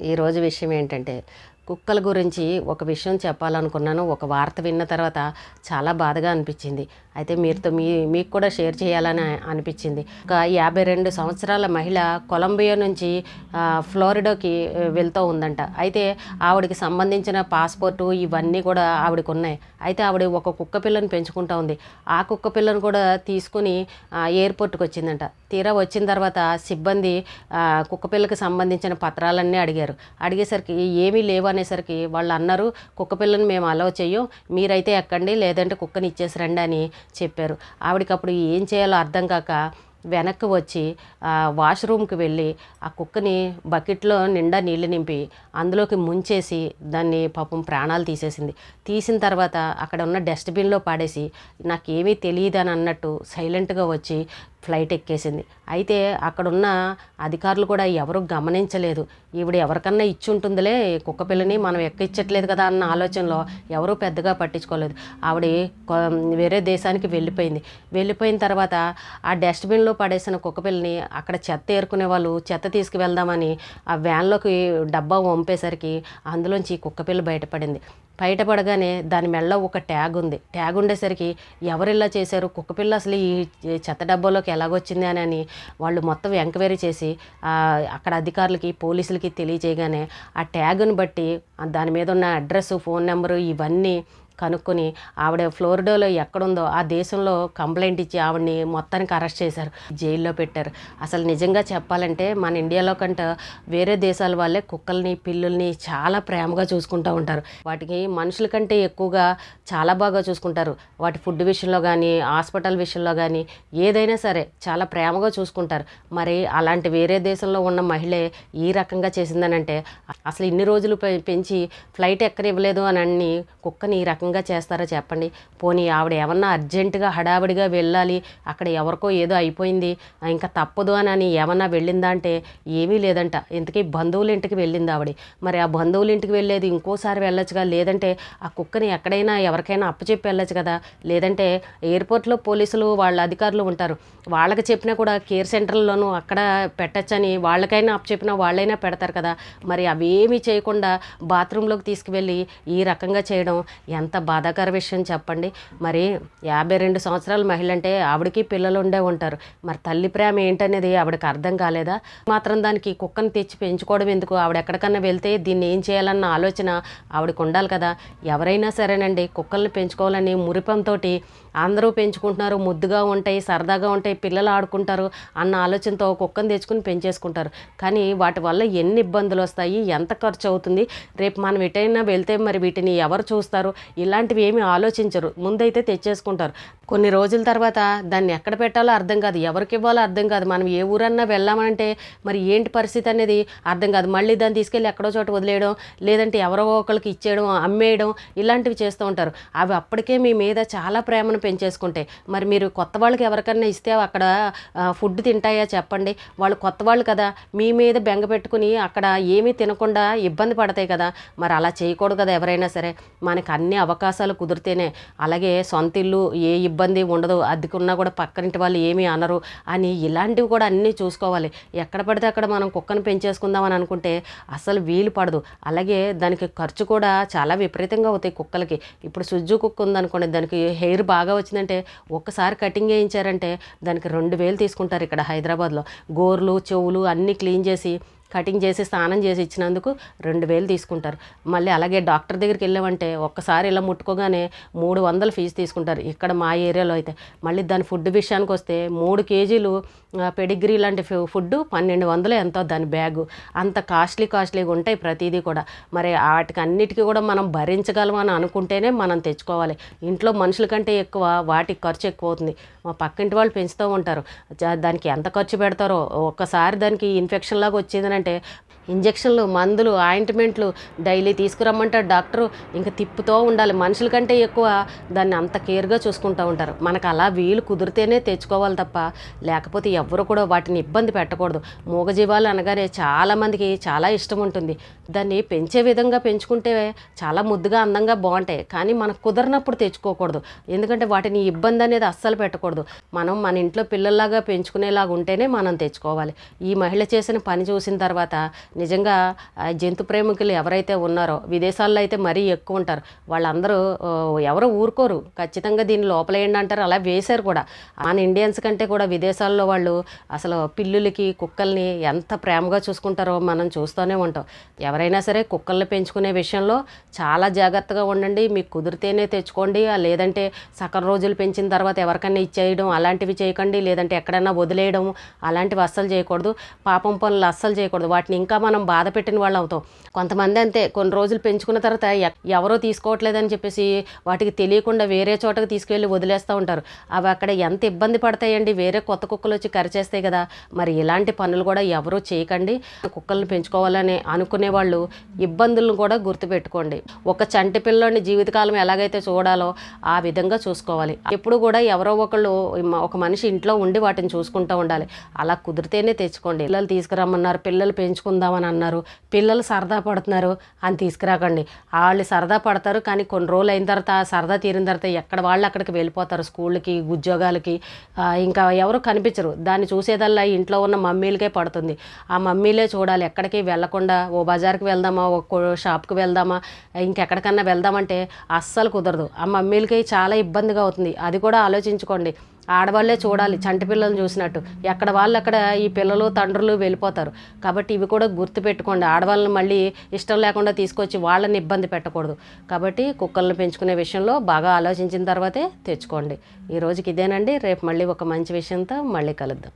ఈరోజు విషయం ఏంటంటే కుక్కల గురించి ఒక విషయం చెప్పాలనుకున్నాను ఒక వార్త విన్న తర్వాత చాలా బాధగా అనిపించింది. అయితే మీరుతో మీ మీకు కూడా షేర్ చేయాలని అనిపించింది. ఒక యాభై రెండు సంవత్సరాల మహిళ కొలంబియా నుంచి ఫ్లోరిడాకి వెళ్తూ ఉందంట. అయితే ఆవిడకి సంబంధించిన పాస్పోర్టు ఇవన్నీ కూడా ఆవిడకి ఉన్నాయి. అయితే ఆవిడ ఒక కుక్క పిల్లని పెంచుకుంటా ఉంది. ఆ కుక్క పిల్లను కూడా తీసుకుని ఎయిర్పోర్ట్కి వచ్చిందంట. తీరా వచ్చిన తర్వాత సిబ్బంది కుక్క పిల్లకి సంబంధించిన పత్రాలన్నీ అడిగారు. అడిగేసరికి ఏమీ లేవు అనేసరికి వాళ్ళు అన్నారు కుక్క పిల్లని మేము అలవ్ చెయ్యం మీరైతే ఎక్కండి లేదంటే కుక్కని ఇచ్చేసి రండి అని చెప్పారు. ఆవిడకప్పుడు ఏం చేయాలో అర్థం కాక వెనక్కి వచ్చి వాష్రూమ్కి వెళ్ళి ఆ కుక్కని బకెట్లో నిండా నీళ్ళు నింపి అందులోకి ముంచేసి దాన్ని పాపం ప్రాణాలు తీసేసింది. తీసిన తర్వాత అక్కడ ఉన్న డస్ట్బిన్లో పాడేసి నాకేమీ తెలియదు అని అన్నట్టు సైలెంట్గా వచ్చి ఫ్లైట్ ఎక్కేసింది. అయితే అక్కడున్న అధికారులు కూడా ఎవరు గమనించలేదు. ఈవిడ ఎవరికన్నా ఇచ్చి ఉంటుందిలే కుక్క పిల్లని మనం ఎక్కించట్లేదు కదా అన్న ఆలోచనలో ఎవరూ పెద్దగా పట్టించుకోలేదు. ఆవిడ వేరే దేశానికి వెళ్ళిపోయింది. వెళ్ళిపోయిన తర్వాత ఆ డస్ట్బిన్లో పడేసిన కుక్క పిల్లని అక్కడ చెత్త ఏరుకునే వాళ్ళు చెత్త తీసుకువెళ్దామని ఆ వ్యాన్లోకి డబ్బా వంపేసరికి అందులోంచి కుక్క పిల్ల బయటపడింది. బయటపడగానే దాని మెళ్ళ ఒక ట్యాగ్ ఉంది. ట్యాగ్ ఉండేసరికి ఎవరిలా చేశారు? కుక్కపిల్ల అసలు ఈ చెత్త డబ్బాలోకి ఎలాగొచ్చింది అని అని వాళ్ళు మొత్తం ఎంక్వైరీ చేసి అక్కడ అధికారులకి పోలీసులకి తెలియజేయగానే ఆ ట్యాగ్ను బట్టి దాని మీద ఉన్న అడ్రస్ ఫోన్ నెంబరు ఇవన్నీ కనుక్కొని ఆవిడ ఫ్లోరిడాలో ఎక్కడుందో ఆ దేశంలో కంప్లైంట్ ఇచ్చి ఆవిడని మొత్తానికి అరెస్ట్ చేశారు. జైల్లో పెట్టారు. అసలు నిజంగా చెప్పాలంటే మన ఇండియాలో కంటే వేరే దేశాల వాళ్ళే కుక్కల్ని పిల్లుల్ని చాలా ప్రేమగా చూసుకుంటూ ఉంటారు. వాటికి మనుషుల కంటే ఎక్కువగా చాలా బాగా చూసుకుంటారు. వాటి ఫుడ్ విషయంలో కానీ హాస్పిటల్ విషయంలో కానీ ఏదైనా సరే చాలా ప్రేమగా చూసుకుంటారు. మరి అలాంటి వేరే దేశంలో ఉన్న మహిళే ఈ రకంగా చేసిందనంటే అసలు ఇన్ని రోజులు పె- పెంచి ఫ్లైట్ ఎక్కనివ్వలేదు అని అన్ని కుక్కని ఈ రకంగా చేస్తారో చెప్పండి. పోనీ ఆవిడ ఏమన్నా అర్జెంటుగా హడావిడిగా వెళ్ళాలి. అక్కడ ఎవరికో ఏదో అయిపోయింది. ఇంకా తప్పదు అని అని ఏమన్నా వెళ్ళిందా అంటే ఏమీ లేదంట. ఇంతకీ బంధువుల ఇంటికి వెళ్ళింది ఆవిడ. మరి ఆ బంధువుల ఇంటికి వెళ్ళేది ఇంకోసారి వెళ్ళొచ్చుగా లేదంటే ఆ కుక్కని ఎక్కడైనా ఎవరికైనా అప్పచెప్పి వెళ్ళొచ్చు కదా. లేదంటే ఎయిర్పోర్ట్లో పోలీసులు వాళ్ళ అధికారులు ఉంటారు. వాళ్ళకి చెప్పినా కూడా కేర్ సెంటర్లోనూ అక్కడ పెట్టచ్చని వాళ్ళకైనా అప్పచెప్పినా వాళ్ళైనా పెడతారు కదా. మరి అవేమీ చేయకుండా బాత్రూంలోకి తీసుకువెళ్ళి ఈ రకంగా చేయడం ఎంత బాధాకర విషయం చెప్పండి. మరి యాభై రెండు సంవత్సరాల మహిళ అంటే ఆవిడకి పిల్లలు ఉండే ఉంటారు. మరి తల్లి ప్రేమ ఏంటనేది ఆవిడకి అర్థం కాలేదా? మాత్రం దానికి కుక్కను తెచ్చి పెంచుకోవడం ఎందుకు? ఆవిడ ఎక్కడికన్నా వెళ్తే దీన్ని ఏం చేయాలన్న ఆలోచన ఆవిడకు ఉండాలి కదా. ఎవరైనా సరేనండి కుక్కల్ని పెంచుకోవాలని మురిపంతో అందరూ పెంచుకుంటున్నారు ముద్దుగా ఉంటాయి సరదాగా ఉంటాయి పిల్లలు ఆడుకుంటారు అన్న ఆలోచనతో కుక్కను తెచ్చుకుని పెంచేసుకుంటారు. కానీ వాటి వల్ల ఎన్ని ఇబ్బందులు వస్తాయి ఎంత ఖర్చు అవుతుంది రేపు మనం ఎటైనా వెళ్తే మరి వీటిని ఎవరు చూస్తారు ఇలాంటివి ఏమీ ఆలోచించరు. ముందైతే తెచ్చేసుకుంటారు. కొన్ని రోజుల తర్వాత దాన్ని ఎక్కడ పెట్టాలో అర్థం కాదు ఎవరికి ఇవ్వాలో అర్థం కాదు. మనం ఏ ఊరన్నా వెళ్ళామంటే మరి ఏంటి పరిస్థితి అనేది అర్థం కాదు. మళ్ళీ దాన్ని తీసుకెళ్ళి ఎక్కడో చోట వదిలేయడం లేదంటే ఎవరో ఒకరికి ఇచ్చేయడం అమ్మేయడం ఇలాంటివి చేస్తూ ఉంటారు. అవి అప్పటికే మీ మీద చాలా ప్రేమను పెంచేసుకుంటే. మరి మీరు కొత్త వాళ్ళకి ఎవరికన్నా ఇస్తే అక్కడ ఫుడ్ తింటాయా చెప్పండి. వాళ్ళు కొత్త వాళ్ళు కదా మీ మీద బెంగ పెట్టుకుని అక్కడ ఏమీ తినకుండా ఇబ్బంది పడతాయి కదా. మరి అలా చేయకూడదు కదా ఎవరైనా సరే. మనకు అన్ని అవకాశాలు కుదిరితేనే అలాగే సొంత ఇల్లు ఏ ఇబ్బంది ఉండదు అద్దెకున్నా కూడా పక్కనింటి వాళ్ళు ఏమీ అనరు అని ఇలాంటివి కూడా అన్నీ చూసుకోవాలి. ఎక్కడ పడితే అక్కడ మనం కుక్కను పెంచేసుకుందామని అనుకుంటే అసలు వీలు పడదు. అలాగే దానికి ఖర్చు కూడా చాలా విపరీతంగా అవుతాయి కుక్కలకి. ఇప్పుడు సుజ్జు కుక్క ఉందనుకోండి దానికి హెయిర్ బాగా వచ్చిందంటే ఒక్కసారి కటింగ్ వేయించారంటే దానికి రెండు వేలు తీసుకుంటారు ఇక్కడ హైదరాబాద్లో. గోర్లు చెవులు అన్నీ క్లీన్ చేసి కటింగ్ చేసి స్నానం చేసి ఇచ్చినందుకు రెండు వేలు తీసుకుంటారు. మళ్ళీ అలాగే డాక్టర్ దగ్గరికి వెళ్ళామంటే ఒక్కసారి ఇలా ముట్టుకోగానే మూడు వందలు ఫీజు తీసుకుంటారు. ఇక్కడ మా ఏరియాలో అయితే. మళ్ళీ దాని ఫుడ్ విషయానికి వస్తే మూడు కేజీలు పెడిగ్రీ లాంటి ఫు- ఫుడ్ పన్నెండు వందలు ఎంతో దాని బ్యాగు. అంత కాస్ట్లీ కాస్ట్లీగా ఉంటాయి ప్రతిదీ కూడా. మరి వాటికి అన్నిటికీ కూడా మనం భరించగలం అని అనుకుంటేనే మనం తెచ్చుకోవాలి. ఇంట్లో మనుషుల కంటే ఎక్కువ వాటికి ఖర్చు ఎక్కువ అవుతుంది మా పక్కింటి వాళ్ళు పెంచుతూ ఉంటారు. దానికి ఎంత ఖర్చు పెడతారో ఒక్కసారి దానికి ఇన్ఫెక్షన్ లాగా అంటే ఇంజక్షన్లు మందులు ఆయింట్మెంట్లు డైలీ తీసుకురమ్మంటారు డాక్టరు. ఇంకా తిప్పుతూ ఉండాలి. మనుషుల కంటే ఎక్కువ దాన్ని అంత కేర్గా చూసుకుంటూ ఉంటారు. మనకు అలా వీలు కుదిరితేనే తెచ్చుకోవాలి తప్ప లేకపోతే ఎవరు కూడా వాటిని ఇబ్బంది పెట్టకూడదు. మూగజీవాలు అనగానే చాలామందికి చాలా ఇష్టం ఉంటుంది. దాన్ని పెంచే విధంగా పెంచుకుంటే చాలా ముద్దుగా అందంగా బాగుంటాయి. కానీ మనకు కుదరనప్పుడు తెచ్చుకోకూడదు. ఎందుకంటే వాటిని ఇబ్బంది అనేది అస్సలు పెట్టకూడదు. మనం మన ఇంట్లో పిల్లల్లాగా పెంచుకునేలాగా ఉంటేనే మనం తెచ్చుకోవాలి. ఈ మహిళ చేసిన పని చూసిన తర్వాత నిజంగా ఆ, జంతు ప్రేమికులు ఎవరైతే ఉన్నారో విదేశాల్లో అయితే మరీ ఎక్కువ ఉంటారు. వాళ్ళందరూ ఎవరు ఊరుకోరు. ఖచ్చితంగా దీన్ని లోపలేయండి అంటారు. అలా వేశారు కూడా. మన ఇండియన్స్ కంటే కూడా విదేశాల్లో వాళ్ళు అసలు పిల్లులకి కుక్కల్ని ఎంత ప్రేమగా చూసుకుంటారో మనం చూస్తూనే ఉంటాం. ఎవరైనా సరే కుక్కల్ని పెంచుకునే విషయంలో చాలా జాగ్రత్తగా ఉండండి. మీకు కుదిరితేనే తెచ్చుకోండి. లేదంటే సగం రోజులు పెంచిన తర్వాత ఎవరికైనా ఇచ్చేయడం అలాంటివి చేయకండి. లేదంటే ఎక్కడైనా వదిలేయడం అలాంటివి అస్సలు చేయకూడదు. పాపం పనులు అస్సలు చేయకూడదు. వాటిని ఇంకా మనం బాధ పెట్టిన వాళ్ళు అవుతాం. కొంతమంది అంతే కొన్ని రోజులు పెంచుకున్న తర్వాత ఎ- ఎవరో తీసుకోవట్లేదని చెప్పేసి వాటికి తెలియకుండా వేరే చోటకి తీసుకెళ్ళి వదిలేస్తూ ఉంటారు. అవి అక్కడ ఎంత ఇబ్బంది పడతాయండి వేరే కొత్త కుక్కలు వచ్చి కరిచేస్తాయి కదా. మరి ఇలాంటి పనులు కూడా ఎవరూ చేయకండి. కుక్కలను పెంచుకోవాలని అనుకునే వాళ్ళు ఇబ్బందులను కూడా గుర్తుపెట్టుకోండి. ఒక చంటి పిల్లని జీవితకాలం ఎలాగైతే చూడాలో ఆ విధంగా చూసుకోవాలి. ఎప్పుడు కూడా ఎవరో ఒకళ్ళు ఒక మనిషి ఇంట్లో ఉండి వాటిని చూసుకుంటూ ఉండాలి. అలా కుదిరితేనే తెచ్చుకోండి. పిల్లలు తీసుకురమ్మన్నారు పిల్లలు పెంచుకుందాం తీసుకురావని అన్నారు. పిల్లలు సరదా పడుతున్నారు అని తీసుకురాకండి. వాళ్ళు సరదా పడతారు కానీ కొన్ని రోజులు అయిన తర్వాత సరదా తీరిన తర్వాత ఎక్కడ వాళ్ళు అక్కడికి వెళ్ళిపోతారు స్కూళ్ళకి ఉద్యోగాలకి. ఇంకా ఎవరు కనిపించరు. దాన్ని చూసేదల్లా ఇంట్లో ఉన్న మమ్మీలకే పడుతుంది. ఆ మమ్మీలే చూడాలి ఎక్కడికి వెళ్ళకుండా ఓ బజార్కి వెళ్దామా ఓ కో- షాప్కి వెళ్దామా ఇంకెక్కడికన్నా వెళ్దామంటే అస్సలు కుదరదు. ఆ మమ్మీలకి చాలా ఇబ్బందిగా అవుతుంది. అది కూడా ఆలోచించుకోండి. ఆడవాళ్ళే చూడాలి చంటి పిల్లల్ని చూసినట్టు. ఎక్కడ వాళ్ళు అక్కడ ఈ పిల్లలు తండ్రులు వెళ్ళిపోతారు. కాబట్టి ఇవి కూడా గుర్తుపెట్టుకోండి ఆడవాళ్ళని మళ్ళీ ఇష్టం లేకుండా తీసుకొచ్చి వాళ్ళని ఇబ్బంది పెట్టకూడదు. కాబట్టి కుక్కలను పెంచుకునే విషయంలో బాగా ఆలోచించిన తర్వాతే తెచ్చుకోండి. ఈ రోజుకి ఇదేనండి. రేపు మళ్ళీ ఒక మంచి విషయంతో మళ్ళీ కలుద్దాం.